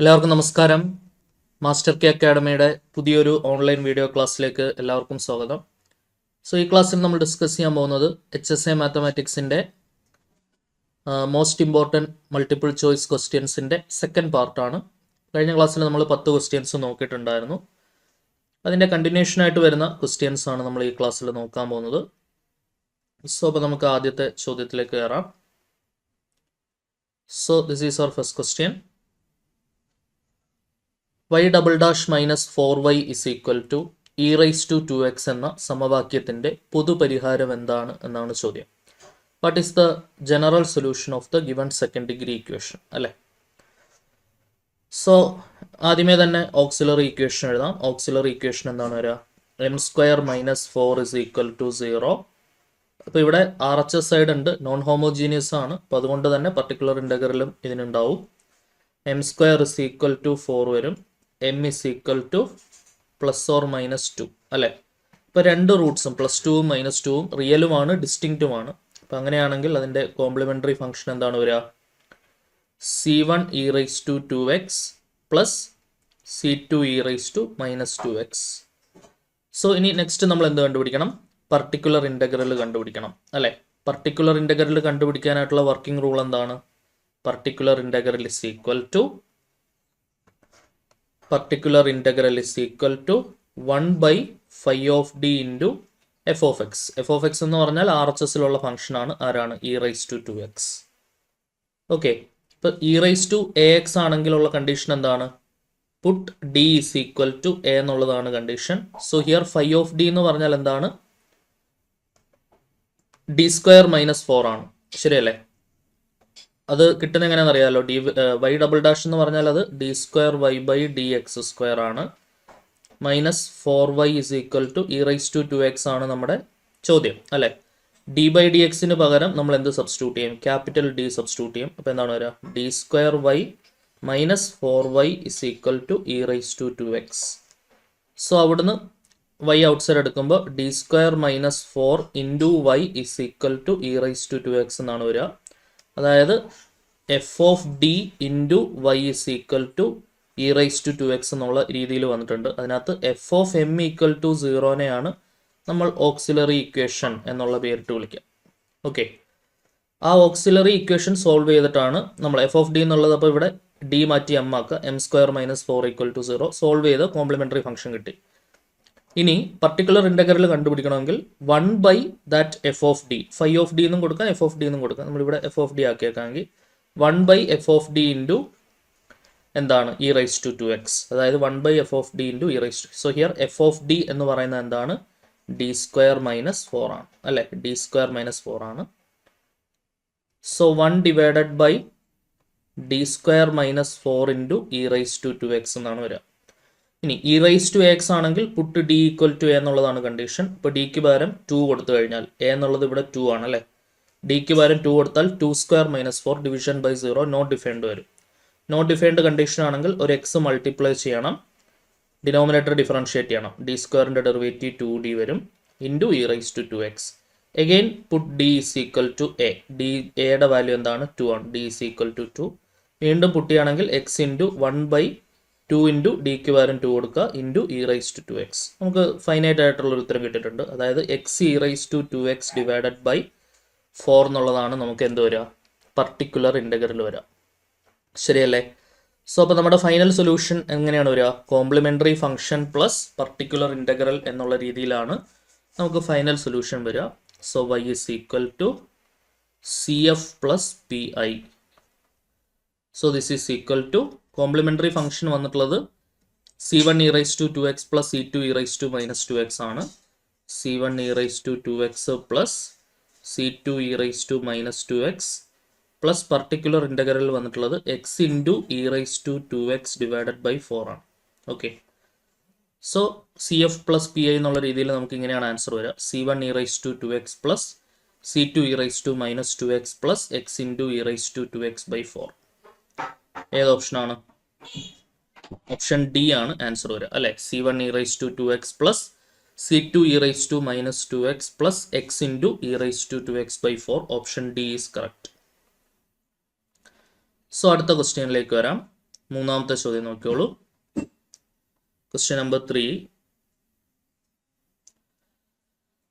എല്ലാവർക്കും നമസ്കാരം. Master K അക്കാഡമിയുടെ പുതിയൊരു ഓൺലൈൻ വീഡിയോ ക്ലാസ്സിലേക്ക് എല്ലാവർക്കും സ്വാഗതം. സോ ഈ ക്ലാസ്സിൽ നമ്മൾ ഡിസ്കസ് ചെയ്യാൻ പോകുന്നത് എച്ച് എസ് എ മാത്തമാറ്റിക്സിന്റെ മോസ്റ്റ് ഇമ്പോർട്ടന്റ് മൾട്ടിപ്പിൾ ചോയ്സ് ക്വസ്റ്റ്യൻസിന്റെ സെക്കൻഡ് പാർട്ടാണ് കഴിഞ്ഞ ക്ലാസ്സിൽ നമ്മൾ പത്ത് ക്വസ്റ്റ്യൻസ് നോക്കിയിട്ടുണ്ടായിരുന്നു. അതിന്റെ കണ്ടിന്യൂഷനായിട്ട് വരുന്ന ക്വസ്റ്റ്യൻസ് ആണ് നമ്മൾ ഈ ക്ലാസ്സിൽ നോക്കാൻ പോകുന്നത്. സോ അപ്പോൾ നമുക്ക് ആദ്യത്തെ ചോദ്യത്തിലേക്ക് കയറാം. So this is our first question Y double dash minus four Y is equal to E raise to two X എന്ന സമവാക്യത്തിന്റെ പൊതുപരിഹാരം എന്താണ് എന്നാണ് ചോദ്യം. What is the general solution of the given second degree equation അല്ലേ? So ആദ്യമേ തന്നെ auxiliary equation എഴുതാം. ഓക്സിലറി ഇക്വേഷൻ എന്താണ് വരിക? M square minus four is equal to zero അപ്പോൾ ഇവിടെ ആർ എച്ച് എസ് സൈഡ് ഉണ്ട്. നോൺ ഹോമോജീനിയസ് ആണ്. അപ്പോൾ അതുകൊണ്ട് തന്നെ പർട്ടിക്കുലർ ഇന്റഗ്രലും ഇതിനുണ്ടാവും. M square is equal to four വരും. M is equal to plus or minus two അല്ലേ? ഇപ്പോൾ രണ്ട് റൂട്ട്സും പ്ലസ് ടുവും മൈനസ് ടുവും റിയലുമാണ് ഡിസ്റ്റിങ്റ്റുമാണ് അപ്പം അങ്ങനെയാണെങ്കിൽ അതിന്റെ കോംപ്ലിമെന്ററി ഫംഗ്ഷൻ എന്താണ് വരിക? C one E raise to two X plus C two E raise to minus two X so ഇനി നെക്സ്റ്റ് നമ്മൾ എന്ത് കണ്ടുപിടിക്കണം? പർട്ടിക്കുലർ ഇന്റഗ്രൽ കണ്ടുപിടിക്കണം അല്ലേ? പർട്ടിക്കുലർ ഇന്റഗ്രൽ കണ്ടുപിടിക്കാനായിട്ടുള്ള വർക്കിംഗ് റൂൾ എന്താണ്? Particular integral is equal to particular integral is equal to one by phi of D into F of X F of X എന്ന് പറഞ്ഞാൽ ആർ എച്ച് എസിലുള്ള ഫംഗ്ഷനാണ് ആരാണ്? E raise to two X okay ഇപ്പം E raise to A X ആണെങ്കിലുള്ള condition എന്താണ്? Put D is equal to A എന്നുള്ളതാണ് condition so here phi of D എന്ന് പറഞ്ഞാൽ എന്താണ്? ഡി സ്ക്വയർ മൈനസ് ഫോർ ആണ്. ശരിയല്ലേ? അത് കിട്ടുന്ന എങ്ങനെയാണെന്ന് അറിയാമല്ലോ ഡി വൈ ഡബിൾ ഡാഷ് എന്ന് പറഞ്ഞാൽ അത് D square Y by D X square ആണ്. Minus four Y is equal to E raise to two X ആണ് നമ്മുടെ ചോദ്യം അല്ലേ? ഡി ബൈ ഡി എക്സിന് പകരം നമ്മൾ എന്ത് സബ്സ്റ്റിറ്റ്യൂട്ട് ചെയ്യും? ക്യാപിറ്റൽ ഡി സബ്സ്റ്റിറ്റ്യൂട്ട് ചെയ്യും. അപ്പോൾ എന്താണ് വരിക? D square Y minus four Y is equal to E raise to two X so അവിടുന്ന് വൈ ഔട്ട് സൈഡ് എടുക്കുമ്പോൾ D square minus four into Y is equal to E raise to two X എന്നാണ് വരിക. അതായത് F of D into Y is equal to E raise to two X എന്നുള്ള രീതിയിൽ വന്നിട്ടുണ്ട്. അതിനകത്ത് F of M equal to സീറോനെയാണ് നമ്മൾ auxiliary equation എന്നുള്ള പേരിട്ട് വിളിക്കുക. ഓക്കെ ആ ഓക്സിലറി ഇക്വേഷൻ സോൾവ് ചെയ്തിട്ടാണ് നമ്മൾ എഫ് ഓഫ് ഡി എന്നുള്ളത് അപ്പോൾ ഇവിടെ ഡി മാറ്റി എം ആക്കുക. M square minus four equal to zero solve ചെയ്ത് കോംപ്ലിമെന്ററി ഫംഗ്ഷൻ കിട്ടി. ഇനി particular integral കണ്ടുപിടിക്കണമെങ്കിൽ one by that F of D phi of D എന്നും കൊടുക്കാം എഫ് ഓഫ് ഡി എന്നും കൊടുക്കാം. നമ്മളിവിടെ F of D ആക്കിയേക്കാമെങ്കിൽ one by F of D into എന്താണ്? E raise to two X അതായത് one by F of D into E raise to so here F of D എന്ന് പറയുന്നത് എന്താണ്? D square minus four ആണ്. അല്ലെ? D square minus four ആണ്. So one divided by D square minus four into E raise to two X എന്നാണ് വരിക. ഇനി E raise to X ആണെങ്കിൽ put D equal to A എന്നുള്ളതാണ് condition ഇപ്പോൾ ഡിക്ക് പകരം ടു കൊടുത്തു കഴിഞ്ഞാൽ എ എന്നുള്ളത് ഇവിടെ ടു ആണ് അല്ലേ? ഡിക്ക് പകരം ടു കൊടുത്താൽ two square minus four division by zero not defined വരും. നോട്ട് ഡിഫൈൻഡ് കണ്ടീഷൻ ആണെങ്കിൽ ഒരു എക്സ് മൾട്ടിപ്ലൈ ചെയ്യണം. ഡിനോമിനേറ്റർ ഡിഫറൻഷിയേറ്റ് ചെയ്യണം. ഡി സ്ക്വയറിന്റെ ഡെറിവേറ്റീവ് ടു ഡി വരും. Into E raise to two X again put D is equal to A D എയുടെ value എന്താണ്? Two ആണ്. D is equal to two വീണ്ടും പുട്ടിയാണെങ്കിൽ X into one by two into ഡിക്ക് പകരം two കൊടുക്കുക into E raise to two X നമുക്ക് finite ആയിട്ടുള്ള ഒരു ഉത്തരം കിട്ടിയിട്ടുണ്ട്. അതായത് X E raise to two X divided by four എന്നുള്ളതാണ് നമുക്ക് എന്ത് വരിക? പർട്ടിക്കുലർ ഇന്റഗ്രൽ വരിക. ശരിയല്ലേ? സോ അപ്പോൾ നമ്മുടെ ഫൈനൽ സൊല്യൂഷൻ എങ്ങനെയാണ് വരിക? Complementary function plus particular integral എന്നുള്ള രീതിയിലാണ് നമുക്ക് ഫൈനൽ സൊല്യൂഷൻ വരിക. So Y is equal to C F plus P I so this is equal to complementary function വന്നിട്ടുള്ളത് C one E raise to two X plus C two E raise to minus two X ആണ്. C one E raise to two X plus C two E raise to minus two X plus particular integral വന്നിട്ടുള്ളത് X into E raise to two X divided by four ആണ്. Okay so C F plus P I എന്നുള്ള രീതിയിൽ നമുക്ക് ഇങ്ങനെയാണ് answer വരിക. C one E raise to two X plus C two E raise to minus two X plus X into E raise to two X by four ഏത് ഓപ്ഷനാണ് option D ആണ് answer വരിക അല്ലെ? C one E raise to to X plus C to E rice two minus two x plus x into e raise to two x by four option D is correct so അടുത്ത ക്വസ്റ്റ്യനിലേക്ക് വരാം. മൂന്നാമത്തെ ചോദ്യം നോക്കിയോളൂ question number three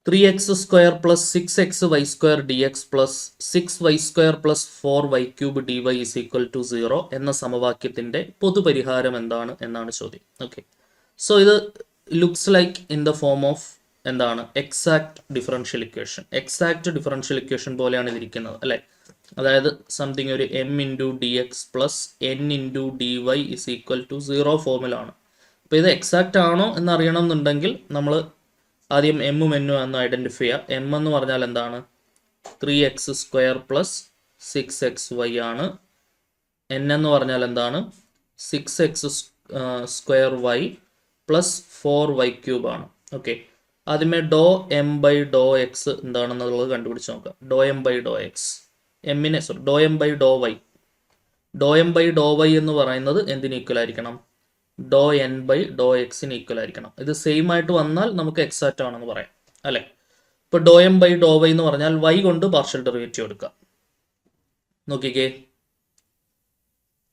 three x square plus six x y square d x plus six y square plus four y cube d y is equal to zero എന്ന സമവാക്യത്തിന്റെ പൊതുപരിഹാരം എന്താണ് എന്നാണ് ചോദ്യം. ഓക്കെ സോ ഇത് looks like in the form of എന്താണ്? Exact differential equation exact differential equation പോലെയാണ് ഇതിരിക്കുന്നത് അല്ലെ? അതായത് സംതിങ് ഒരു m into d x plus n into d y is equal to zero ഫോമിലാണ് അപ്പോൾ ഇത് എക്സാക്റ്റ് ആണോ എന്നറിയണം എന്നുണ്ടെങ്കിൽ നമ്മൾ ആദ്യം എമ്മും എന്നും എന്ന് ഐഡന്റിഫൈ ചെയ്യുക എം എന്ന് പറഞ്ഞാൽ എന്താണ്? Three x square plus six x y ആണ്. എൻ എന്ന് പറഞ്ഞാൽ എന്താണ്? Six x square y plus four y cube ആണ്. ഓക്കെ ആദ്യമേ do m by do x എന്താണെന്നുള്ളത് കണ്ടുപിടിച്ച് നോക്കാം. Do m by do x എമ്മിനെ sorry do m by do y do m by do y എന്ന് പറയുന്നത് എന്തിന് ഈക്വൽ ആയിരിക്കണം? ഡോ എൻ ബൈ ഡോ എക്സിന് ഈക്വൽ ആയിരിക്കണം. ഇത് സെയിം ആയിട്ട് വന്നാൽ നമുക്ക് എക്സാക്റ്റ് ആണെന്ന് പറയാം. അല്ലെ? ഇപ്പൊ do m by do y എന്ന് പറഞ്ഞാൽ വൈ കൊണ്ട് പാർഷ്യൽ ഡെറിവേറ്റീവ് എടുക്കാം. നോക്കിക്കേ.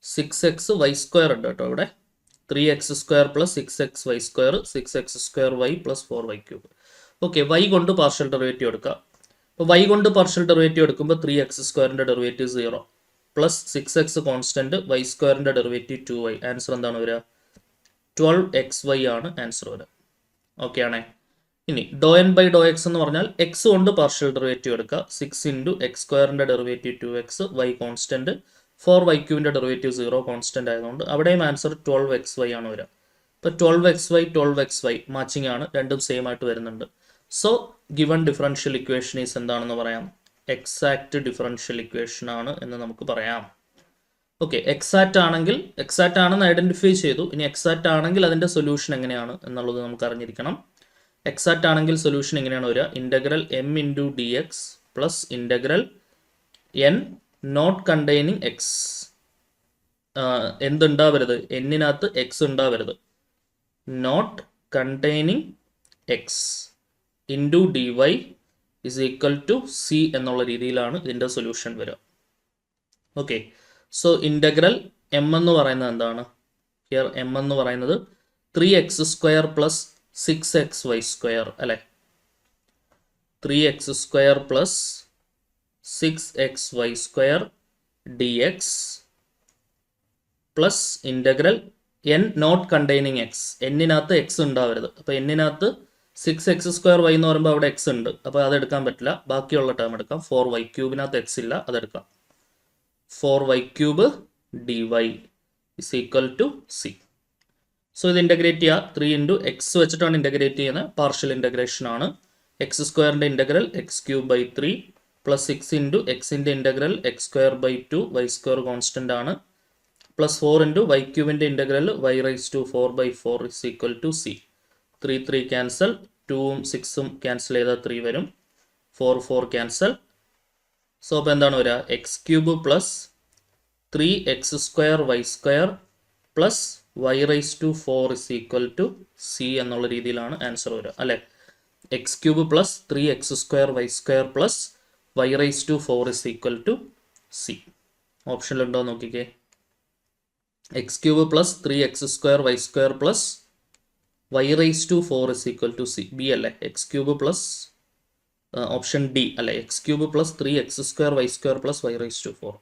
സിക്സ് എക്സ് വൈ സ്ക്വയർ ഉണ്ട് കേട്ടോ ഇവിടെ. Three x square plus six x y square six x square y plus four y cube okay y കൊണ്ട് പാർഷ്യൽ ഡെറിവേറ്റീവ് എടുക്കാം. അപ്പോൾ വൈ കൊണ്ട് പാർഷ്യൽ ഡെറിവേറ്റീവ് എടുക്കുമ്പോൾ ത്രീ എക്സ് സ്ക്വയറിന്റെ derivative zero plus six x constant y സ്ക്വയറിന്റെ derivative two y answer എന്താണ് വരിക? Twelve x y ആണ് ആൻസർ വരിക ഓക്കെ ആണേ? ഇനി do n by do x എന്ന് പറഞ്ഞാൽ എക്സ് കൊണ്ട് പാർഷ്യൽ ഡെറിവേറ്റീവ് എടുക്കുക. സിക്സ് ഇന്റു എക്സ് സ്ക്വയറിന്റെ derivative two x y constant four y derivative zero constant ആയതുകൊണ്ട് അവിടെയും ആൻസർ ട്വൽവ് എക്സ് വൈ ആണ് വരിക ഇപ്പോൾ twelve x y twelve x y matching ആണ്. രണ്ടും സെയിം ആയിട്ട് വരുന്നുണ്ട്. So given differential equation is എന്താണെന്ന് പറയാം? എക്സാക്ട് ഡിഫറൻഷ്യൽ ഇക്വേഷൻ ആണ് എന്ന് നമുക്ക് പറയാം. ഓക്കെ എക്സാക്റ്റ് ആണെങ്കിൽ എക്സാക്റ്റ് ആണെന്ന് ഐഡന്റിഫൈ ചെയ്തു. ഇനി എക്സാക്റ്റ് ആണെങ്കിൽ അതിന്റെ സൊല്യൂഷൻ എങ്ങനെയാണ് എന്നുള്ളത് നമുക്ക് അറിഞ്ഞിരിക്കണം. എക്സാക്റ്റ് ആണെങ്കിൽ സൊല്യൂഷൻ എങ്ങനെയാണ് വരിക? Integral m into d x plus integral n not containing x എന്തുണ്ടാവരുത്? എന്നിനകത്ത് എക്സ് ഉണ്ടാവരുത്. Not containing x into d y is equal to c എന്നുള്ള രീതിയിലാണ് ഇതിന്റെ സൊല്യൂഷൻ വരിക. ഓക്കെ സോ ഇന്റഗ്രൽ എം എന്ന് പറയുന്നത് എന്താണ്? ഹിയർ എം എന്ന് പറയുന്നത് three x square plus six x y square അല്ലേ? Three x square plus six x y square d x plus integral n not containing x എന്നിനകത്ത് x ഉണ്ടാവരുത്. അപ്പോൾ എന്നിനകത്ത് six x square y എന്ന് പറയുമ്പോൾ അവിടെ X ഉണ്ട്. അപ്പോൾ അത് എടുക്കാൻ പറ്റില്ല. ബാക്കിയുള്ള ടേം എടുക്കാം. ഫോർ വൈ ക്യൂബിനകത്ത് എക്സ് ഇല്ല. അതെടുക്കാം four y cube d y is equal to c so ഇത് ഇന്റഗ്രേറ്റ് ചെയ്യുക ത്രീ ഇന്റു എക്സ് വെച്ചിട്ടാണ് ഇന്റഗ്രേറ്റ് ചെയ്യുന്നത് പാർഷ്യൽ ഇന്റഗ്രേഷൻ ആണ്. എക്സ് സ്ക്വയറിന്റെ integral x cube by three plus six into എക്സിന്റെ integral x square by two y square constant ആണ്. Plus four into y ക്യൂബിന്റെ integral y raise to four by four is equal to c three three cancel ടൂവും സിക്സും cancel ചെയ്താൽ three വരും. Four four cancel so അപ്പോൾ എന്താണ് വരിക? X cube plus three x square y square plus y raise to four is equal to c എന്നുള്ള രീതിയിലാണ് answer വരിക അല്ലേ? X cube plus three x square y square plus y raise to four is equal to c ഓപ്ഷനിലുണ്ടോ നോക്കിക്കേ. X cube plus three x square y square plus y raise to four is equal to c B അല്ലേ? X cube plus option D അല്ലെ x cube plus three x square y square plus y raise to four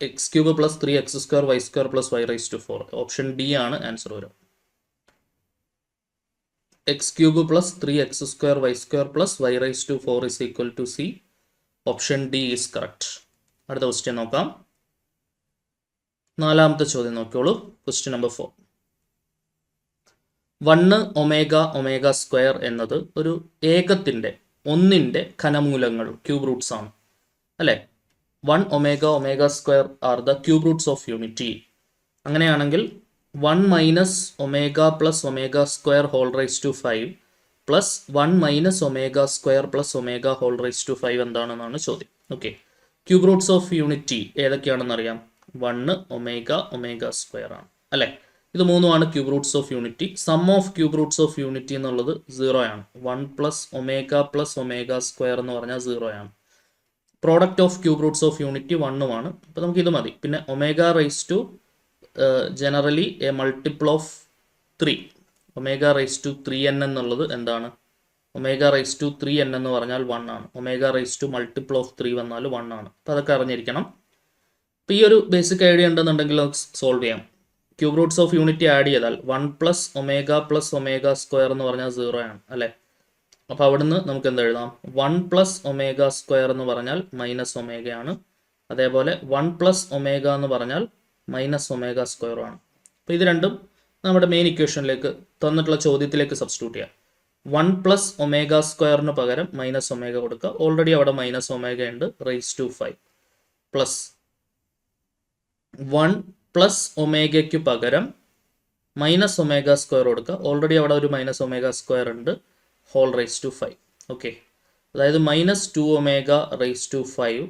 x cube plus three x square y square plus y raise to four option D ആണ് answer വരും x cube plus three x square y square plus y raise to four is equal to c option D is correct അടുത്ത question നോക്കാം. നാലാമത്തെ ചോദ്യം നോക്കിയോളൂ. Question number four one omega omega square എന്നത് ഒരു ഏകത്തിന്റെ ഒന്നിന്റെ ഘനമൂലങ്ങൾ ക്യൂബ് റൂട്ട്സ് ആണ്. അല്ലേ? One omega omega square are the cube roots of unity അങ്ങനെയാണെങ്കിൽ one minus omega plus omega square whole raise to five plus one minus omega square plus omega whole raise to five എന്താണെന്നാണ് ചോദ്യം. Okay cube roots of unity ഏതൊക്കെയാണെന്ന് അറിയാം one omega omega square ആണ്. അല്ലേ? ഇത് മൂന്നുമാണ് cube roots of unity. Sum of cube roots of unity എന്നുള്ളത് zero ആണ് one plus omega plus omega square എന്ന് പറഞ്ഞാൽ സീറോ ആണ് product of cube roots of unity വണ്ണുമാണ് അപ്പോൾ നമുക്ക് ഇത് മതി. പിന്നെ omega raise to generally a multiple of three. Omega raise to three n എന്നുള്ളത് എന്താണ്? Omega raise to three n എന്ന് പറഞ്ഞാൽ വൺ ആണ്. Omega raise to multiple of three വന്നാൽ വൺ ആണ്. അപ്പോൾ അതൊക്കെ അറിഞ്ഞിരിക്കണം. അപ്പോൾ ഈ ഒരു ബേസിക് ഐഡിയ ഉണ്ടെന്നുണ്ടെങ്കിൽ നമുക്ക് സോൾവ് ചെയ്യാം. Cube roots of unity add ചെയ്താൽ one plus omega plus omega square എന്ന് പറഞ്ഞാൽ സീറോ ആണ് അല്ലേ? അപ്പോൾ അവിടുന്ന് നമുക്ക് എന്ത് എഴുതാം? വൺ പ്ലസ് ഒമേഗ സ്ക്വയർ എന്ന് പറഞ്ഞാൽ മൈനസ് ഒമേഗയാണ്. അതേപോലെ വൺ പ്ലസ് ഒമേഗ എന്ന് പറഞ്ഞാൽ മൈനസ് ഒമേഗ സ്ക്വയർ ആണ്. അപ്പോൾ ഇത് രണ്ടും നമ്മുടെ മെയിൻ ഇക്വേഷനിലേക്ക് തന്നിട്ടുള്ള ചോദ്യത്തിലേക്ക് സബ്സ്റ്റിറ്റ്യൂട്ട് ചെയ്യാം. വൺ പ്ലസ് ഒമേഗ സ്ക്വയറിന് പകരം മൈനസ് ഒമേഗ കൊടുക്കുക. ഓൾറെഡി അവിടെ മൈനസ് ഒമേഗ ഉണ്ട് raise to five plus one plus ഒമേഗയ്ക്ക് പകരം മൈനസ് ഒമേഗ സ്ക്വയർ കൊടുക്കുക. ഓൾറെഡി അവിടെ ഒരു മൈനസ് ഒമേഗ സ്ക്വയർ ഉണ്ട്. Whole raise to five okay അതായത് minus two omega raise to five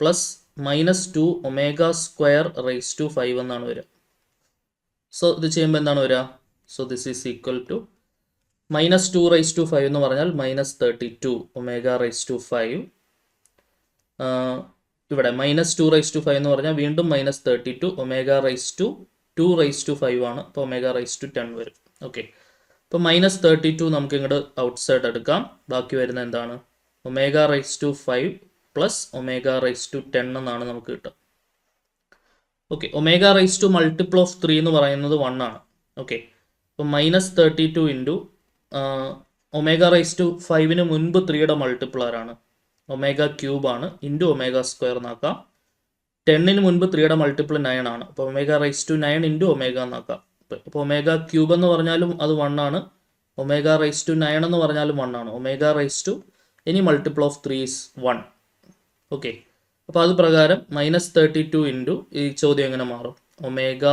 plus minus two omega square raise to five എന്നാണ് വരിക. So ഇത് ചെയ്യുമ്പോൾ എന്താണ് വരിക? So this is equal to minus two raise to five എന്ന് പറഞ്ഞാൽ minus thirty two omega raise to five ഇവിടെ minus two raise to five എന്ന് പറഞ്ഞാൽ വീണ്ടും minus thirty two omega raise to two raise to five ആണ്. അപ്പോൾ omega raise to ten വരും. Okay അപ്പോൾ മൈനസ് തേർട്ടി ടു നമുക്ക് ഇങ്ങോട്ട് ഔട്ട് സൈഡ് എടുക്കാം. ബാക്കി വരുന്ന എന്താണ്? Omega raise to five plus omega raise to ten എന്നാണ് നമുക്ക് കിട്ടുക. Okay omega raise to multiple of three എന്ന് പറയുന്നത് വൺ ആണ്. ഓക്കെ അപ്പോൾ minus thirty two into omega raise to ഫൈവിന് മുൻപ് ത്രീയുടെ മൾട്ടിപ്പിൾ ആരാണ് ഒമേഗ ക്യൂബ് ആണ്. ഇന്റു ഒമേഗ സ്ക്വയർ എന്നാക്കാം. ടെന്നിന് മുൻപ് ത്രീയുടെ മൾട്ടിപ്പിൾ നയൻ ആണ്. അപ്പോൾ omega raise to nine into omega എന്നാക്കാം. അപ്പോൾ ഒമേഗ ക്യൂബ് എന്ന് പറഞ്ഞാലും അത് വൺ ആണ്. ഒമേഗ റൈസ് ടു നയൻ എന്ന് പറഞ്ഞാലും വൺ ആണ്. Omega raise to any multiple of three is one okay അപ്പോൾ അത് പ്രകാരം മൈനസ് തേർട്ടി ടു ഇന്റു ഈ ചോദ്യം എങ്ങനെ മാറും? ഒമേഗ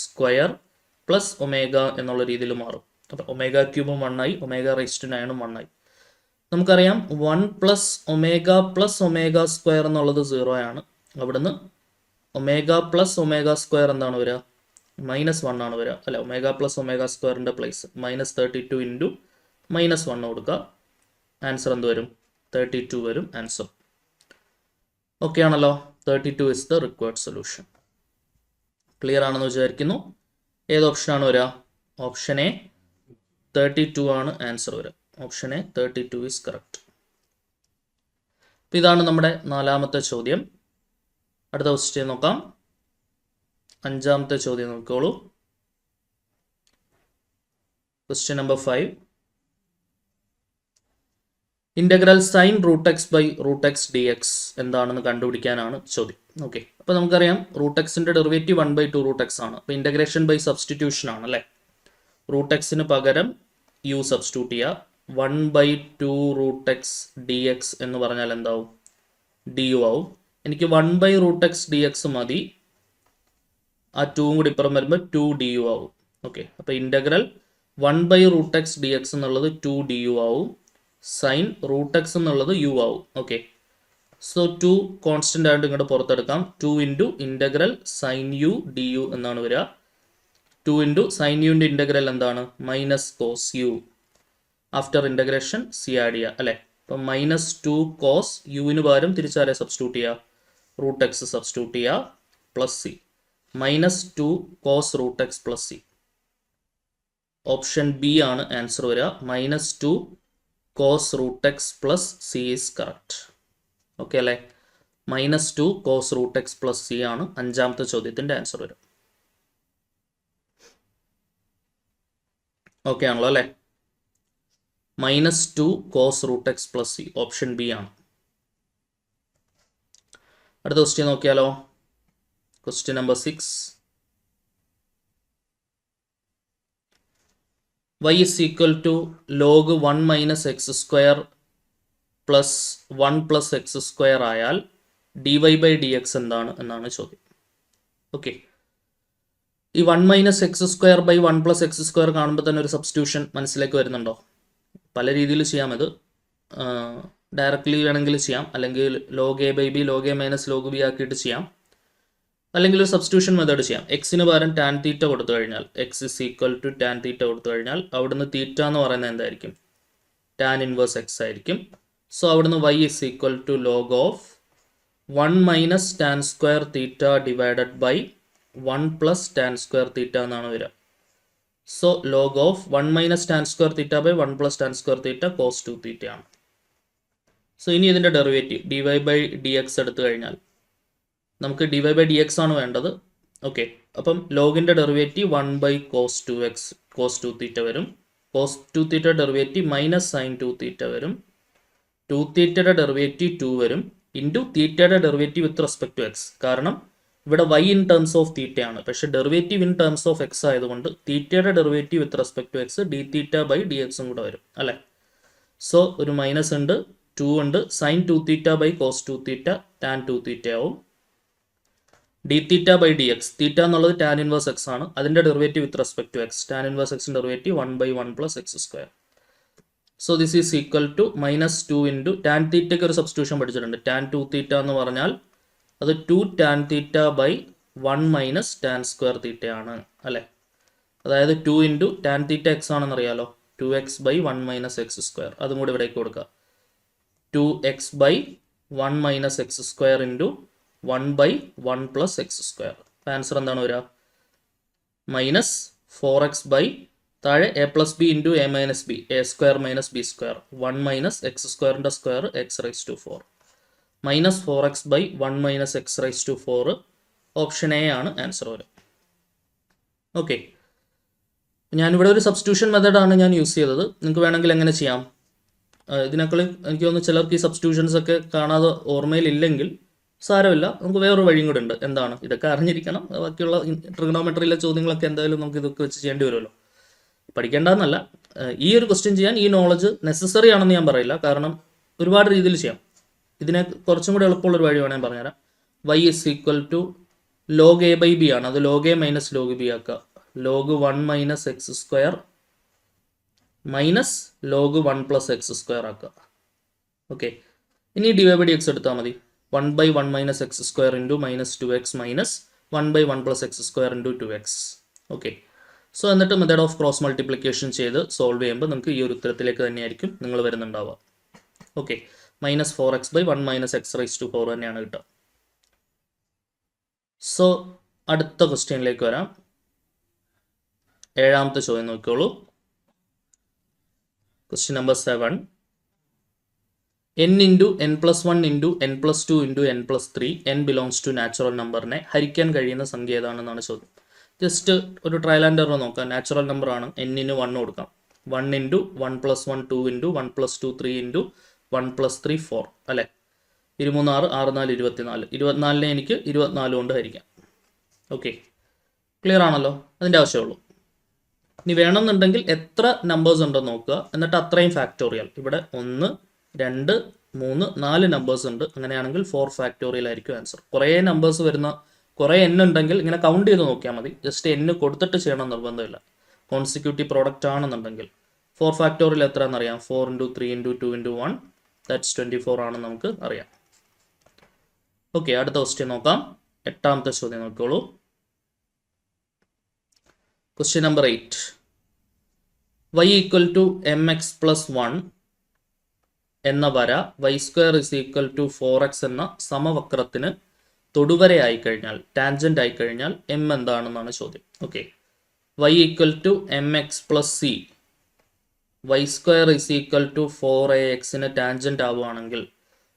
സ്ക്വയർ പ്ലസ് ഒമേഗ എന്നുള്ള രീതിയിൽ മാറും. അപ്പോൾ ഒമേഗ ക്യൂബും വണ്ണായി ഒമേഗ റൈസ് ടു നയനും വണ്ണായി നമുക്കറിയാം one plus omega plus omega square എന്നുള്ളത് സീറോ ആണ്. അവിടുന്ന് ഒമേഗ പ്ലസ് ഒമേഗ സ്ക്വയർ എന്താണ് വരിക മൈനസ് വൺ ആണ് വരിക അല്ല ഒമേഗ പ്ലസ് ഒമേഗ സ്ക്വയറിന്റെ place minus thirty two into minus one കൊടുക്കുക ആൻസർ എന്ത് വരും? തേർട്ടി ടു വരും. ആൻസർ ഓക്കെ ആണല്ലോ. Thirty two is the required solution clear ആണെന്ന് വിചാരിക്കുന്നു. ഏത് ഓപ്ഷനാണ് വരിക ഓപ്ഷൻ എ തേർട്ടി ടു ആണ് ആൻസർ വരിക option A thirty two is correct ഇതാണ് നമ്മുടെ നാലാമത്തെ ചോദ്യം. അടുത്ത ക്വസ്റ്റ്യൻ നോക്കാം. അഞ്ചാമത്തെ ചോദ്യം നോക്കിക്കോളൂ. Question number five integral sine root x by root x d x എന്താണെന്ന് കണ്ടുപിടിക്കാനാണ് ചോദ്യം. ഓക്കെ അപ്പോൾ നമുക്കറിയാം റൂട്ട് എക്സിന്റെ derivative one by two root x ആണ്. അപ്പോൾ ഇന്റഗ്രേഷൻ ബൈ സബ്സ്റ്റിറ്റ്യൂഷൻ ആണ് അല്ലേ? റൂട്ട് എക്സിന് പകരം യു സബ്സ്റ്റിറ്റ്യൂട്ട് ചെയ്യുക one by two root x d x എന്ന് പറഞ്ഞാൽ എന്താവും? ഡി യു ആവും. എനിക്ക് one by root x d x മതി. ആ ടൂവും കൂടി ഇപ്പുറം വരുമ്പോൾ ടു ഡി യു ആവും. ഓക്കെ. അപ്പോൾ integral one by root x d x എന്നുള്ളത് ടു ഡി യു ആവും. സൈൻ റൂട്ട് എക്സ് എന്നുള്ളത് യു ആവും. ഓക്കെ. സോ ടു കോൺസ്റ്റന്റ് ആയിട്ട് ഇങ്ങോട്ട് പുറത്തെടുക്കാം. Two into integral sine u d u എന്നാണ് വരിക. ടു ഇന്റു സൈൻ യുവിന്റെ ഇന്റഗ്രൽ എന്താണ്? Minus cos u. After integration c add ചെയ്യുക അല്ലേ? അപ്പം മൈനസ് ടു കോസ് യുവിന് പകരം തിരിച്ചാരെ സബ്സ്റ്റിറ്റ്യൂട്ട് ചെയ്യുക റൂട്ട് എക്സ് സബ്സ്റ്റിറ്റ്യൂട്ട് ചെയ്യുക plus c minus two cos root x plus c option B ആണ് ആൻസർ വരിക minus two cos root x plus c is correct okay അല്ലേ? Minus two cos root x plus c ആണ് അഞ്ചാമത്തെ ചോദ്യത്തിന്റെ answer വരും. Okay ആണല്ലോ അല്ലേ? Minus two cos root x plus c option B ആണ്. അടുത്ത ക്വസ്റ്റ്യൻ നോക്കിയാലോ? Question number six y is equal to log one minus x square plus one plus x square ആയാൽ d y by d x എന്താണ് എന്നാണ് ചോദ്യം. Okay ഈ one minus x square by one plus x square കാണുമ്പോൾ തന്നെ ഒരു substitution മനസ്സിലേക്ക് വരുന്നുണ്ടോ? പല രീതിയിൽ ചെയ്യാം ഇത് ഡയറക്റ്റ്ലി വേണമെങ്കിൽ ചെയ്യാം. അല്ലെങ്കിൽ log a by b log a minus log b ആക്കിയിട്ട് ചെയ്യാം. അല്ലെങ്കിൽ ഒരു സബ്സ്റ്റിറ്റ്യൂഷൻ മെത്തേഡ് ചെയ്യാം. എക്സിന് പകരം ടാൻ തീറ്റ കൊടുത്തു കഴിഞ്ഞാൽ x is equal to tan theta കൊടുത്തു കഴിഞ്ഞാൽ അവിടുന്ന് തീറ്റ എന്ന് പറയുന്നത് എന്തായിരിക്കും? ടാൻ ഇൻവേഴ്സ് എക്സ് ആയിരിക്കും. സോ അവിടുന്ന് y is equal to log of one minus tan square theta divided by one plus tan square theta എന്നാണ് വരിക. So log of one minus tan square theta by one plus tan square theta cos two theta ആണ്. So ഇനി ഇതിന്റെ derivative d y by d x എടുത്തു കഴിഞ്ഞാൽ നമുക്ക് d y by d x ആണ് വേണ്ടത്. ഓക്കെ അപ്പം ലോഗിന്റെ derivative one by cos two x cos two theta വരും. Cos two theta derivative minus sine two theta വരും. ടു തീറ്റയുടെ ഡെറിവേറ്റീവ് ടു വരും. ഇന്റു തീറ്റയുടെ derivative with respect to x കാരണം ഇവിടെ വൈ ഇൻ ടേംസ് ഓഫ് തീറ്റയാണ് പക്ഷെ derivative in terms of x ആയതുകൊണ്ട് തീറ്റയുടെ derivative with respect to x d theta by d എക്സും കൂടെ വരും. അല്ലേ? സോ ഒരു മൈനസ് ഉണ്ട് ടു ഉണ്ട് sin two theta by cos two theta tan two theta ആവും. D theta by D X theta എന്നുള്ളത് ടാൻ ഇൻവേഴ്സ് എക്സ് ആണ് അതിന്റെ derivative with respect to X tan inverse എക്സിന്റെ derivative one by one plus X square so this is equal to minus two into tan തീറ്റയ്ക്ക് ഒരു substitution പഠിച്ചിട്ടുണ്ട്. Tan two theta എന്ന് പറഞ്ഞാൽ അത് two tan theta by one minus tan square തീറ്റയാണ് അല്ലേ? അതായത് two into tan theta X ആണെന്ന് അറിയാലോ two X by one minus X square അതും കൂടി ഇവിടേക്ക് കൊടുക്കുക two X by one minus X square into one by one plus X square answer എന്താണ് വരിക മൈനസ് ഫോർ എക്സ് ബൈ താഴെ A plus B into A minus B A square minus B square one minus X സ്ക്വയറിന്റെ square x raise to four minus four x by one minus x raise to four option A ആണ് answer വരും okay ഞാനിവിടെ ഒരു substitution മെത്തേഡാണ് ഞാൻ use ചെയ്തത്. നിങ്ങൾക്ക് വേണമെങ്കിൽ എങ്ങനെ ചെയ്യാം? ഇതിനേക്കാളും എനിക്ക് തോന്നുന്നു ചിലർക്ക് ഈ സബ്സ്റ്റിറ്റ്യൂഷൻസ് ഒക്കെ കാണാതെ ഓർമ്മയിലില്ലെങ്കിൽ സാരമില്ല. നമുക്ക് വേറൊരു വഴിയും കൂടെ ഉണ്ട്. എന്താണ്? ഇതൊക്കെ അറിഞ്ഞിരിക്കണം. ബാക്കിയുള്ള ട്രിഗണോമെട്രിയിലെ ചോദ്യങ്ങളൊക്കെ എന്തായാലും നമുക്ക് ഇതൊക്കെ വെച്ച് ചെയ്യേണ്ടി വരുമല്ലോ. പഠിക്കേണ്ടതെന്നല്ല. ഈ ഒരു ക്വസ്റ്റ്യൻ ചെയ്യാൻ ഈ നോളജ് നെസസറി ആണെന്ന് ഞാൻ പറയില്ല. കാരണം ഒരുപാട് രീതിയിൽ ചെയ്യാം. ഇതിനെ കുറച്ചും കൂടി എളുപ്പമുള്ളൊരു വഴി വേണമെങ്കിൽ പറഞ്ഞുതരാം. Y is equal to log a by b ആണ്. അത് log a minus log b ആക്കുക. Log one minus x square minus log one plus x square ആക്കുക. ഓക്കെ ഇനി d y by d x എടുത്താൽ മതി. One by one minus x square into minus two x minus one by one plus x square into two x okay so എന്നിട്ട് method of cross multiplication ചെയ്ത് solve ചെയ്യുമ്പോൾ നമുക്ക് ഈ ഒരു ഉത്തരത്തിലേക്ക് തന്നെയായിരിക്കും നിങ്ങൾ വരുന്നുണ്ടാവുക. Okay minus four x by one minus x raise to four തന്നെയാണ് കിട്ടുക. സോ അടുത്ത ക്വസ്റ്റ്യനിലേക്ക് വരാം. ഏഴാമത്തെ ചോദ്യം നോക്കിക്കോളൂ. Question number seven n into n plus one into n plus two into n plus three n belongs to natural നമ്പറിനെ ഹരിക്കാൻ കഴിയുന്ന സംഖ്യ ഏതാണെന്നാണ് ചോദ്യം. ജസ്റ്റ് ഒരു ട്രയൽ ആൻഡ് എറർ നോക്കാം. നാച്ചുറൽ നമ്പറാണ് എന്നിന് വൺ കൊടുക്കാം. One into one plus one two into one plus two three into one plus three four അല്ലേ? ഇരുമൂന്ന് ആറ് നാല് ഇരുപത്തിനാല്. ഇരുപത്തിനാലിനെ എനിക്ക് ഇരുപത്തിനാല് കൊണ്ട് ഹരിക്കാം. ഓക്കെ ക്ലിയർ ആണല്ലോ? അതിന്റെ ആവശ്യമുള്ളൂ. ഇനി വേണമെന്നുണ്ടെങ്കിൽ എത്ര നമ്പേഴ്സ് ഉണ്ടോ നോക്കുക. എന്നിട്ട് അത്രയും ഫാക്ടോറിയൽ ഇവിടെ ഒന്ന് രണ്ട് മൂന്ന് നാല് നമ്പേഴ്സ് ഉണ്ട്. അങ്ങനെയാണെങ്കിൽ ഫോർ ഫാക്ടോറിയൽ ആയിരിക്കും ആൻസർ കുറേ നമ്പേഴ്സ് വരുന്ന കുറേ എൻ ഉണ്ടെങ്കിൽ ഇങ്ങനെ കൗണ്ട് ചെയ്ത് നോക്കിയാൽ മതി. ജസ്റ്റ് എന്ന് കൊടുത്തിട്ട് ചെയ്യണം നിർബന്ധമില്ല. കോൺസിക്യൂട്ടീവ് പ്രോഡക്റ്റ് ആണെന്നുണ്ടെങ്കിൽ. Four factorial എത്രയാണെന്നറിയാം? Four into three into two into one that's twenty four ആണെന്ന് നമുക്ക് അറിയാം. ഓക്കെ അടുത്ത ക്വസ്റ്റ്യൻ നോക്കാം. എട്ടാമത്തെ ചോദ്യം നോക്കിക്കോളൂ. Question number eight y equal to m x plus one എന്ന വര y square is equal to four x എന്ന സമവക്രത്തിന് തൊടുവരയായി കഴിഞ്ഞാൽ ടാൻജന്റ് ആയി കഴിഞ്ഞാൽ എം എന്താണെന്നാണ് ചോദ്യം. Okay y equal to m x plus c y square is equal to four a എക്സിന് ടാൻജന്റ് ആവുകയാണെങ്കിൽ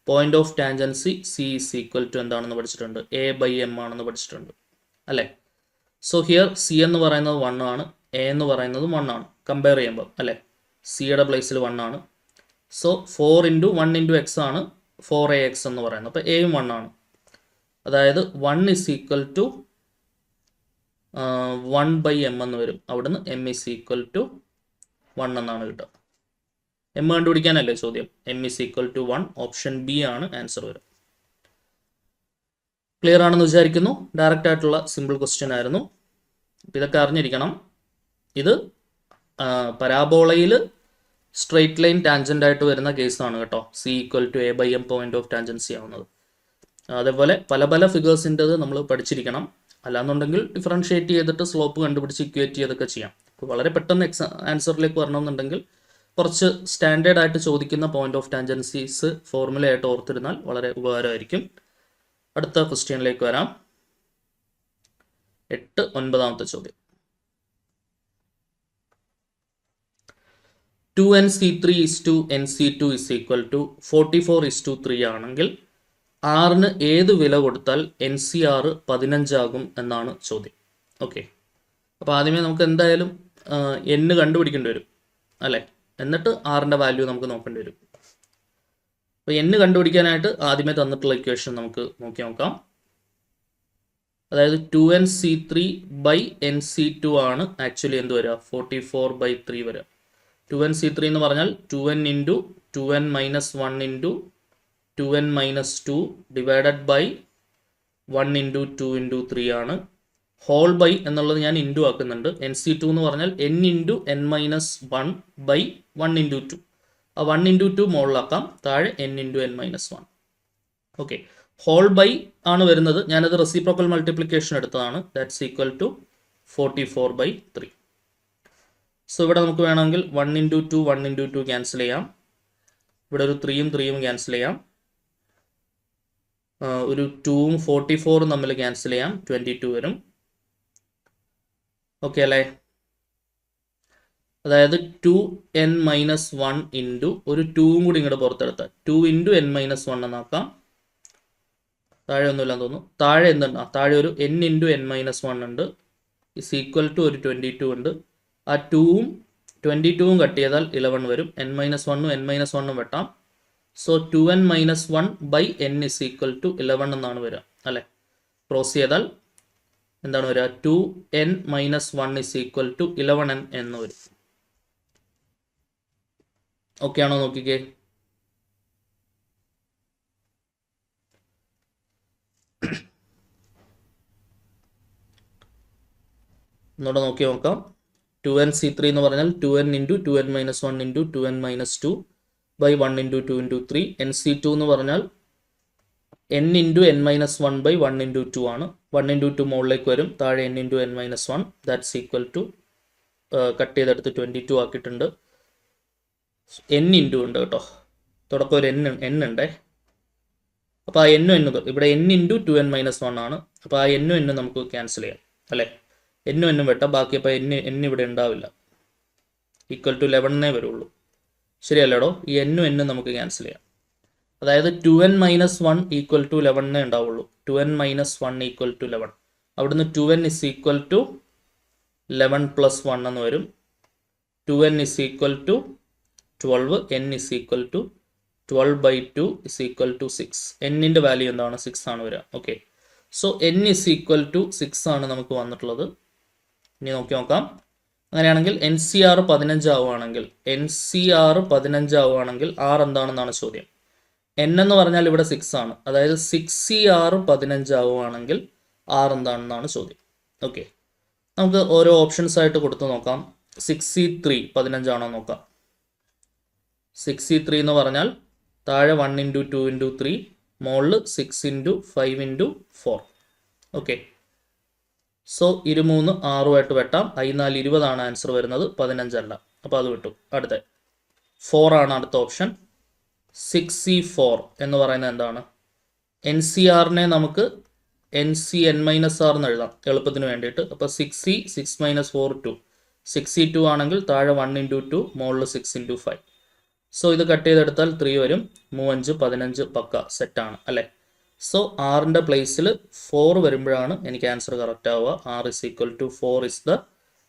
point of tangency c is equal to എന്താണെന്ന് പഠിച്ചിട്ടുണ്ട്? എ ബൈ എം ആണെന്ന് പഠിച്ചിട്ടുണ്ട്. അല്ലേ? സോ ഹിയർ സി എന്ന് പറയുന്നത് വൺ ആണ്. എ എന്ന് പറയുന്നത് വൺ ആണ്. കമ്പയർ ചെയ്യുമ്പോൾ അല്ലേ? സിയുടെ പ്ലേസിൽ വൺ ആണ്. So four into one into x ആണ് ഫോർ എ എക്സ് എന്ന് പറയുന്നത്. അപ്പോൾ എയും വൺ ആണ്. അതായത് one is equal to one by m എന്ന് വരും. അവിടുന്ന് m is equal to one എന്നാണ് കിട്ടുക. എം കണ്ടുപിടിക്കാനല്ലേ ചോദ്യം? M is equal to one option b ആണ് ആൻസർ വരും ക്ലിയർ ആണെന്ന് വിചാരിക്കുന്നു? ഡയറക്റ്റ് ആയിട്ടുള്ള സിമ്പിൾ ക്വസ്റ്റ്യൻ ആയിരുന്നു. ഇതൊക്കെ അറിഞ്ഞിരിക്കണം. ഇത് പരാബോളയിൽ സ്ട്രെയിറ്റ് ലൈൻ ടാൻജന്റ് ആയിട്ട് വരുന്ന കേസാണ് കേട്ടോ. C equal to a by m point of tangency ആവുന്നത്. അതേപോലെ പല പല ഫിഗേഴ്സിന്റെത് നമ്മൾ പഠിച്ചിരിക്കണം. അല്ലാന്നുണ്ടെങ്കിൽ ഡിഫറൻഷിയേറ്റ് ചെയ്തിട്ട് സ്ലോപ്പ് കണ്ടുപിടിച്ച് ഇക്വേറ്റ് ചെയ്തൊക്കെ ചെയ്യാം. അപ്പോൾ വളരെ പെട്ടെന്ന് എക്സാം ആൻസറിലേക്ക് വരണമെന്നുണ്ടെങ്കിൽ കുറച്ച് സ്റ്റാൻഡേർഡ് ആയിട്ട് ചോദിക്കുന്ന പോയിന്റ് ഓഫ് ടാൻജൻസീസ് ഫോർമുലയായിട്ട് ഓർത്തിരുന്നാൽ വളരെ ഉപകാരമായിരിക്കും. അടുത്ത ക്വസ്റ്റ്യനിലേക്ക് വരാം. എട്ട് ഒൻപതാമത്തെ ചോദ്യം. Two n c three is to n c two is equal to forty four is to three ആണെങ്കിൽ ആറിന് ഏത് വില കൊടുത്താൽ എൻ സി ആറ് പതിനഞ്ചാകും എന്നാണ് ചോദ്യം. ഓക്കെ അപ്പോൾ ആദ്യമേ നമുക്ക് എന്തായാലും എന്ന് കണ്ടുപിടിക്കേണ്ടി വരും അല്ലേ? എന്നിട്ട് ആറിന്റെ വാല്യൂ നമുക്ക് നോക്കേണ്ടി വരും. അപ്പോൾ എന്ന് കണ്ടുപിടിക്കാനായിട്ട് ആദ്യമേ തന്നിട്ടുള്ള ഇക്വേഷൻ നമുക്ക് നോക്കി നോക്കാം. അതായത് two n c three by n c two ആണ് ആക്ച്വലി എന്ത് വരിക? ഫോർട്ടി ഫോർ ബൈ ത്രീ വരിക. ടു എൻ സി ത്രീ എന്ന് പറഞ്ഞാൽ two n into two n minus one into two n minus two divided by one into two into three ആണ് whole by എന്നുള്ളത് ഞാൻ into ആക്കുന്നുണ്ട്. N c two എന്ന് പറഞ്ഞാൽ n into n minus one by one into two ആ one into to മുകളിലാക്കാം താഴെ n into n minus one okay whole by ആണ് വരുന്നത്. ഞാനത് റെസിപ്രോക്കൽ മൾട്ടിപ്ലിക്കേഷൻ എടുത്തതാണ്. That's equal to forty four by three so ഇവിടെ നമുക്ക് വേണമെങ്കിൽ one into two one into two cancel ചെയ്യാം. ഇവിടെ ഒരു ത്രീയും ത്രീയും ക്യാൻസൽ ചെയ്യാം. ഒരു ടൂവും ഫോർട്ടി ഫോറും തമ്മിൽ ക്യാൻസൽ ചെയ്യാം. ട്വന്റി ടു വരും. ഓക്കെ അല്ലേ? അതായത് two n minus one into ഒരു ടൂവും കൂടി ഇങ്ങോട്ട് പുറത്തെടുത്താൽ. Two into n minus one എന്നാക്കാം. താഴെ ഒന്നുമില്ലെന്ന് തോന്നുന്നു. താഴെ എന്തുണ്ട്? ആ താഴെ ഒരു n into n minus one ഉണ്ട്. ഇസ് ഈക്വൽ ടു ഒരു ട്വന്റി ടു ഉണ്ട്. ആ ടൂവും ട്വന്റി ടൂവും കട്ട് ചെയ്താൽ ഇലവൺ വരും. എൻ മൈനസ് വണ്ണും എൻ മൈനസ് വണ്ണും വെട്ടാം. So two n minus one by n is equal to eleven എന്നാണ് വരിക. അല്ലേ? ക്രോസ് ചെയ്താൽ എന്താണ് വരിക? Two n minus one is equal to eleven n എന്ന് വരും. ഓക്കെ ആണോ നോക്കിക്കേ? ഒന്നുകൂടെ നോക്കി നോക്കാം. ടു എൻ സി ത്രീ എന്ന് പറഞ്ഞാൽ two n into two n minus one into two n minus two by one into two into three n c two എന്ന് പറഞ്ഞാൽ n into n minus one by one into two ആണ്. One into two മുകളിലേക്ക് വരും. താഴെ n into n minus one that's equal to cut ചെയ്തെടുത്ത് twenty two ആക്കിയിട്ടുണ്ട്. N into ഉണ്ട് കേട്ടോ. തുടക്കം ഒരു എൻ എൻ ഉണ്ടേ. അപ്പോൾ ആ എന്നും എന്നും ഇവിടെ n into two n minus one ആണ്. അപ്പോൾ ആ എന്നും എന്നും നമുക്ക് ക്യാൻസൽ ചെയ്യാം അല്ലേ? എന്നും എന്നും വെട്ടാം. ബാക്കി അപ്പോൾ എൻ എൻ ഇവിടെ ഉണ്ടാവില്ല. ഈക്വൽ ടു ലെവണ്ണേ വരുള്ളൂ. ശരിയല്ലേടോ? ഈ എന്നും എന്നും നമുക്ക് ക്യാൻസൽ ചെയ്യാം. അതായത് two n minus one equal to ലെവണ്ണേ ഉണ്ടാവുള്ളൂ. Two n minus one equal to eleven അവിടുന്ന് two n is equal to eleven plus one എന്ന് വരും. Two n is equal to twelve n is equal to twelve by two is equal to six എന്നിന്റെ value എന്താണ്? Six ആണ് വരിക. Okay so n is equal to six ആണ് നമുക്ക് വന്നിട്ടുള്ളത്. ഇനി നോക്കി നോക്കാം. അങ്ങനെയാണെങ്കിൽ n c r പതിനഞ്ചാവുകയാണെങ്കിൽ n c r പതിനഞ്ചാവുകയാണെങ്കിൽ ആർ എന്താണെന്നാണ് ചോദ്യം. എൻ എന്ന് പറഞ്ഞാൽ ഇവിടെ സിക്സ് ആണ്. അതായത് സിക്സ് സി ആറ് പതിനഞ്ച് ആവുകയാണെങ്കിൽ ആർ എന്താണെന്നാണ് ചോദ്യം. ഓക്കെ നമുക്ക് ഓരോ ഓപ്ഷൻസ് ആയിട്ട് കൊടുത്തു നോക്കാം. സിക്സ് സി ത്രീ പതിനഞ്ചാണോ നോക്കാം. സിക്സ് സി ത്രീ എന്ന് പറഞ്ഞാൽ താഴെ one into two into three മുകളിൽ six into five into four okay so ഇരുമൂന്ന് ആറുമായിട്ട് വെട്ടാം. ഐ നാല് ഇരുപതാണ് ആൻസർ വരുന്നത്. പതിനഞ്ചല്ല. അപ്പോൾ അത് വിട്ടു. അടുത്ത ഫോർ ആണ് അടുത്ത ഓപ്ഷൻ സിക്സ് സി ഫോർ എന്ന് പറയുന്നത് എന്താണ്? എൻ സി ആറിനെ നമുക്ക് n c n minus r എന്ന് എഴുതാം എളുപ്പത്തിന് വേണ്ടിയിട്ട്. അപ്പോൾ six c six minus four two six c two ആണെങ്കിൽ താഴെ വൺ ഇന്റു ടു മുകളിൽ സിക്സ് ഇന്റു ഫൈവ് സോ ഇത് കട്ട് ചെയ്തെടുത്താൽ ത്രീ വരും. മൂവഞ്ച് പതിനഞ്ച് പക്ക സെറ്റാണ് അല്ലേ? സോ ആറിന്റെ പ്ലേസിൽ ഫോർ വരുമ്പോഴാണ് എനിക്ക് ആൻസർ കറക്റ്റ് ആവുക. R is equal to four is the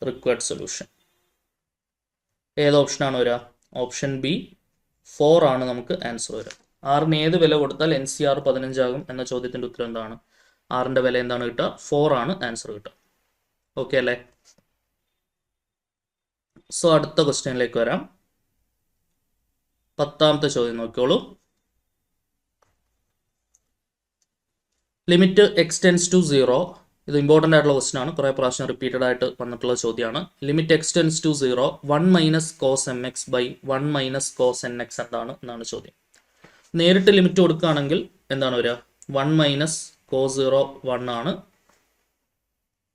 required solution ഏത് ഓപ്ഷനാണ് വരിക? ഓപ്ഷൻ ബി ഫോർ ആണ് നമുക്ക് ആൻസർ വരിക. ആറിന് ഏത് വില കൊടുത്താൽ എൻ സി ആർ പതിനഞ്ചാകും എന്ന ചോദ്യത്തിന്റെ ഉത്തരം എന്താണ്? ആറിന്റെ വില എന്താണ് കിട്ടുക? ഫോർ ആണ് ആൻസർ കിട്ടുക. ഓക്കെ അല്ലേ? സോ അടുത്ത ക്വസ്റ്റ്യനിലേക്ക് വരാം. പത്താമത്തെ ചോദ്യം നോക്കിയോളൂ limit x tends to zero ഇത് ഇമ്പോർട്ടന്റ് ആയിട്ടുള്ള ക്വസ്റ്റൻ ആണ്. കുറേ പ്രാവശ്യം റിപ്പീറ്റഡ് ആയിട്ട് വന്നിട്ടുള്ള ചോദ്യമാണ്. Limit x tends to zero one minus cos m x by one minus cos n x എന്താണ് എന്നാണ് ചോദ്യം. നേരിട്ട് ലിമിറ്റ് കൊടുക്കുകയാണെങ്കിൽ എന്താണ് വരിക? One minus cos zero one ആണ്.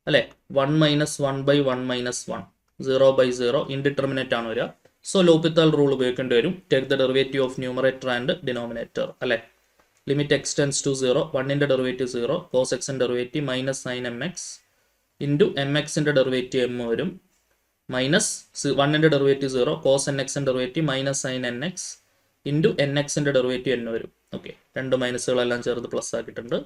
അല്ലേ? One minus one by one minus one zero by zero indeterminate ആണ് വരിക. സോ ലോപിത്താൽ റൂൾ ഉപയോഗിക്കേണ്ടി വരും. Take the derivative of numerator and denominator അല്ലേ? Limit x tends to zero വണ്ണിന്റെ derivative zero cos എക്സിന്റെ derivative minus sine m x into m എക്സിന്റെ derivative m വരും. Minus വണ്ണിന്റെ ഡെറിവേറ്റീവ് സീറോ കോസ് എൻ എക്സിന്റെ derivative minus sine n x into n എക്സിന്റെ derivative n വരും. Okay രണ്ട് മൈനസുകളെല്ലാം ചേർത്ത് പ്ലസ് ആക്കിയിട്ടുണ്ട്.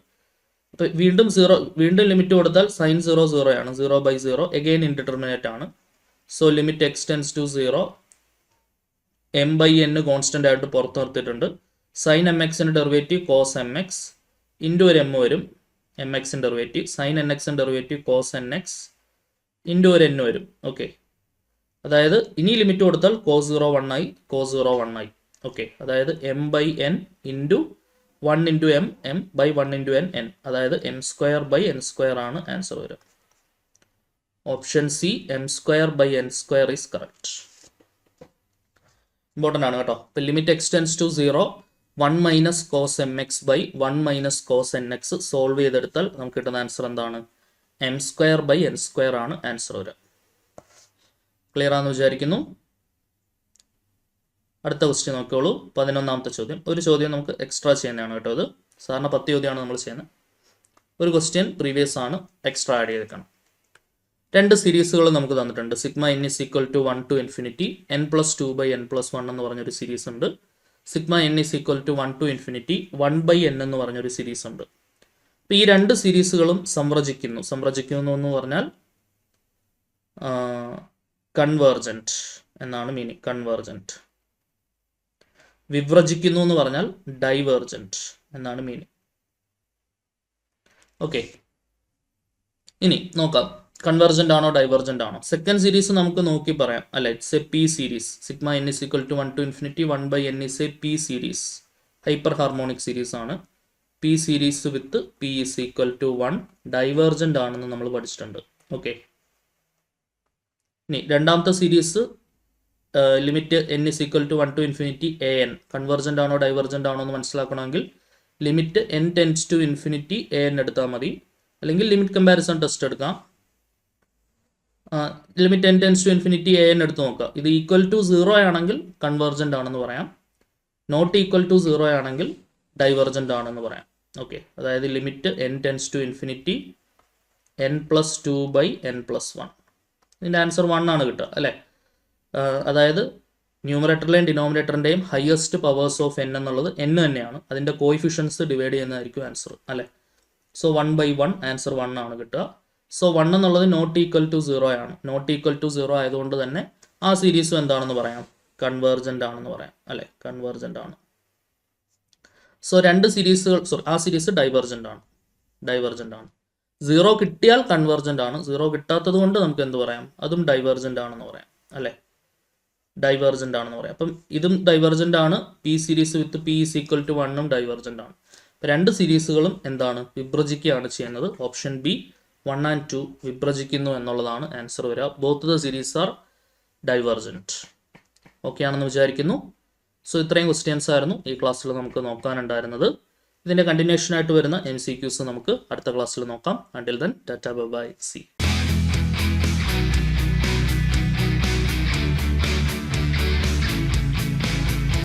അപ്പോൾ വീണ്ടും സീറോ വീണ്ടും ലിമിറ്റ് കൊടുത്താൽ സൈൻ സീറോ സീറോ ആണ്. Zero by zero again indeterminate ആണ്. So limit x tends to zero m by n constant ആയിട്ട് പുറത്ത് നിർത്തിയിട്ടുണ്ട്. സൈൻ എം എക്സിന്റെ derivative cos m x into ഒരു എം വരും. എം എക്സിന്റെ ഡെറിവേറ്റീവ് സൈൻ എൻ എക്സിന്റെ derivative cos n x into ഒരു എൻ വരും. ഓക്കെ അതായത് ഇനി ലിമിറ്റ് കൊടുത്താൽ കോസ് സീറോ വൺ ആയി കോസ് സീറോ വൺ ആയി. ഓക്കെ അതായത് m by n into one into m m by one into n n അതായത് m square by n square ആണ് ആൻസർ വരിക. Option C m square by n square is correct important ആണ് കേട്ടോ. ഇപ്പം limit x tends to zero one minus cos m x by one minus cos n x solve ചെയ്തെടുത്താൽ നമുക്ക് കിട്ടുന്ന answer എന്താണ്? M square by n square ആണ് answer വരിക. Clear ആണെന്ന് വിചാരിക്കുന്നു. അടുത്ത ക്വസ്റ്റ്യൻ നോക്കിയോളൂ പതിനൊന്നാമത്തെ ചോദ്യം. ഒരു ചോദ്യം നമുക്ക് എക്സ്ട്രാ ചെയ്യുന്നതാണ് കേട്ടോ അത് സാറിന് പത്ത് ചോദ്യമാണ് നമ്മൾ ചെയ്യുന്നത്. ഒരു ക്വസ്റ്റ്യൻ പ്രീവിയസ് ആണ് എക്സ്ട്രാ ആഡ് ചെയ്തേക്കണം. രണ്ട് സീരീസുകൾ നമുക്ക് തന്നിട്ടുണ്ട്. Sigma n is equal to one to infinity n plus two by n plus one എന്ന് പറഞ്ഞൊരു സീരീസ് ഉണ്ട്. Sigma n is equal to one to infinity one by n എന്ന് പറഞ്ഞൊരു സീരീസ് ഉണ്ട്. അപ്പോൾ ഈ രണ്ട് സീരീസുകളും സംരചിക്കുന്നു. സംരചിക്കുന്നു എന്ന് പറഞ്ഞാൽ കൺവേർജന്റ് എന്നാണ് മീനിങ് കൺവേർജന്റ് വിവ്രജിക്കുന്നു എന്ന് പറഞ്ഞാൽ ഡൈവേർജന്റ് എന്നാണ് മീനിങ് ഓക്കെ ഇനി നോക്കാം. കൺവെർജന്റ് ആണോ ഡൈവർജന്റ് ആണോ? സെക്കൻഡ് സീരീസ് നമുക്ക് നോക്കി പറയാം. അല്ലെ? It's a p series sigma n is equal to one to infinity one by n is a p series hyper harmonic series ആണ്. P series with p is equal to one divergent ആണെന്ന് നമ്മൾ പഠിച്ചിട്ടുണ്ട്. Okay ഇനി രണ്ടാമത്തെ series limit n is equal to one to infinity a n convergent ആണോ divergent ആണോ എന്ന് മനസ്സിലാക്കണമെങ്കിൽ limit n tends to infinity a n എടുത്താൽ മതി. അല്ലെങ്കിൽ ലിമിറ്റ് കമ്പാരിസൺ ടെസ്റ്റ് എടുക്കാം. Limit N tends to infinity A N എടുത്ത് നോക്കുക. ഇത് ഈക്വൽ ടു സീറോ ആണെങ്കിൽ കൺവെർജന്റ് ആണെന്ന് പറയാം. നോട്ട് ഈക്വൽ ടു സീറോ ആണെങ്കിൽ ഡൈവർജന്റ് ആണെന്ന് പറയാം. ഓക്കെ അതായത് limit n tends to infinity n plus two by n plus one ഇതിന്റെ ആൻസർ വൺ ആണ് കിട്ടുക അല്ലേ? അതായത് ന്യൂമറേറ്ററിലെയും ഡിനോമിനേറ്ററിന്റെയും ഹയസ്റ്റ് പവേഴ്സ് ഓഫ് എൻ എന്നുള്ളത് എൻ തന്നെയാണ്. അതിന്റെ കോയിഫിഷ്യൻസ് ഡിവൈഡ് ചെയ്യുന്നതായിരിക്കും ആൻസർ അല്ലേ? So one by one answer one ആണ് കിട്ടുക. സോ വൺ എന്നുള്ളത് നോട്ട് ഈക്വൽ ടു സീറോ ആണ്. നോട്ട് ഈക്വൽ ടു സീറോ ആയതുകൊണ്ട് തന്നെ ആ സീരീസും എന്താണെന്ന് പറയാം? കൺവേർജന്റ് ആണെന്ന് പറയാം. അല്ലേ? കൺവേർജന്റ് ആണ്. സോ രണ്ട് സീരീസുകൾ സോറി ആ സീരീസ് ഡൈവേർജന്റ് ആണ്. ഡൈവേർജന്റ് ആണ്. സീറോ കിട്ടിയാൽ കൺവേർജന്റ് ആണ്. സീറോ കിട്ടാത്തത് കൊണ്ട് നമുക്ക് എന്ത് പറയാം? അതും ഡൈവേർജന്റ് ആണെന്ന് പറയാം. അല്ലേ? ഡൈവേർജന്റ് ആണെന്ന് പറയാം. അപ്പം ഇതും ഡൈവേർജന്റ് ആണ്. P series with p is equal to വണ്ണും ഡൈവേർജന്റ് ആണ്. രണ്ട് സീരീസുകളും എന്താണ്? വിഭ്രജിക്കുകയാണ് ചെയ്യുന്നത്. Option B one and two വിഭ്രജിക്കുന്നു എന്നുള്ളതാണ് ആൻസർ വരിക. Both the series are divergent okay ആണെന്ന് വിചാരിക്കുന്നു. സോ ഇത്രയും ക്വസ്റ്റ്യൻസ് ആയിരുന്നു ഈ ക്ലാസ്സിൽ നമുക്ക് നോക്കാനുണ്ടായിരുന്നത്. ഇതിന്റെ കണ്ടിന്യൂഷനായിട്ട് വരുന്ന എം സി ക്യൂസ് നമുക്ക് അടുത്ത ക്ലാസ്സിൽ നോക്കാം. Until then tata bye see